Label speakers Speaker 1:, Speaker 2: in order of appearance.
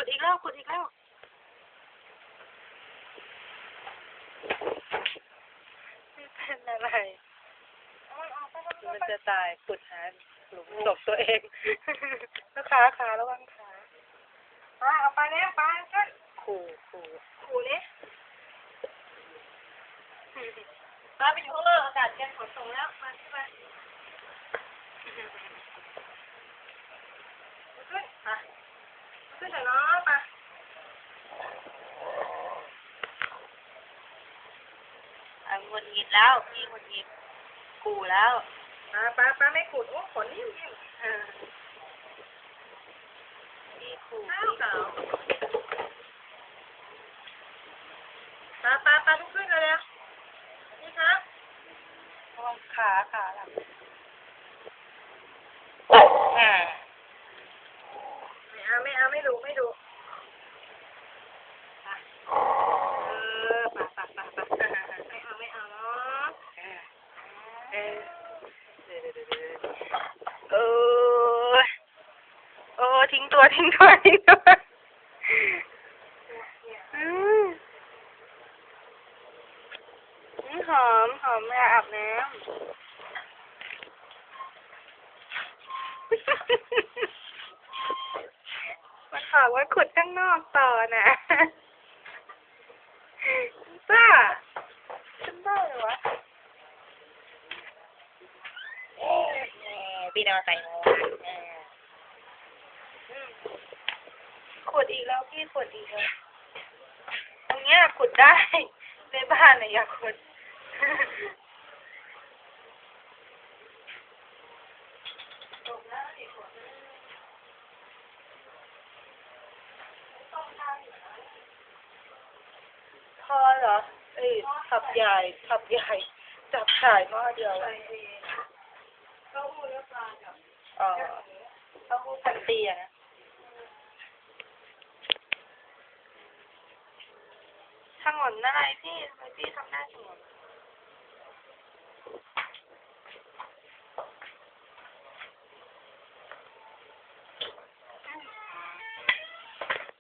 Speaker 1: ขุดอีกแล้วขุดอีกแล้วไม่เป็นอะไร มันจะตายขุดหาหลุมศพตัวเองแล้วขาขาระวังขา
Speaker 2: มาเอาไปแล้วไปขึ้น
Speaker 1: ขู่ขู่
Speaker 2: ขู่นี่มาไปอยู่ข้างนอกอากาศเย็นฝนตกแล้วมาขึ้นมาขึ้นมาขึ้นเถอะเนาะมา
Speaker 1: อะงุนงิดแล้วพี่งุนงิดขู่แล้ว
Speaker 2: มาป้าป้าไม่ขุดโอ้ขนนิ่มๆ
Speaker 1: เออพี่ขู่
Speaker 2: ข้าวขาวปลาปลาปลาลุกขึ้นเลยแล้วนี่ครับ
Speaker 1: ระวังขาขาหลังอ่า
Speaker 2: ไม่เอาไม่เอาไม่ดูไม่ดูเออปลาปลาปลาปลาไม่เอาไม่เอาเนาะ
Speaker 1: เออเออโอ้ทิ้ง ตัวทิ้งตัวทิ้งตัวอืมอืมหอมหอมเวลาอาบน้ำมันบอว่าขุดข้างนอกต่อนะบ้าฉันบ้เลยวะเอ๊ะพี่นอนใส่หัวเอออืม ขุดอีกแล้วพี่ขุดอีกแล้วตรงเนี้ยขุดได้ ในบ้านน่ะอย่าขุดพอเหรอ เอ้ยขับใหญ่ขับใหญ่ จับฉ่ายหม้อเดียว
Speaker 2: เต้าหู้แล้วปลากับ
Speaker 1: เออเต้าหู้พันปีอะนะ ถนนอะไรพี่ทำไมพี่ทำหน้าถนน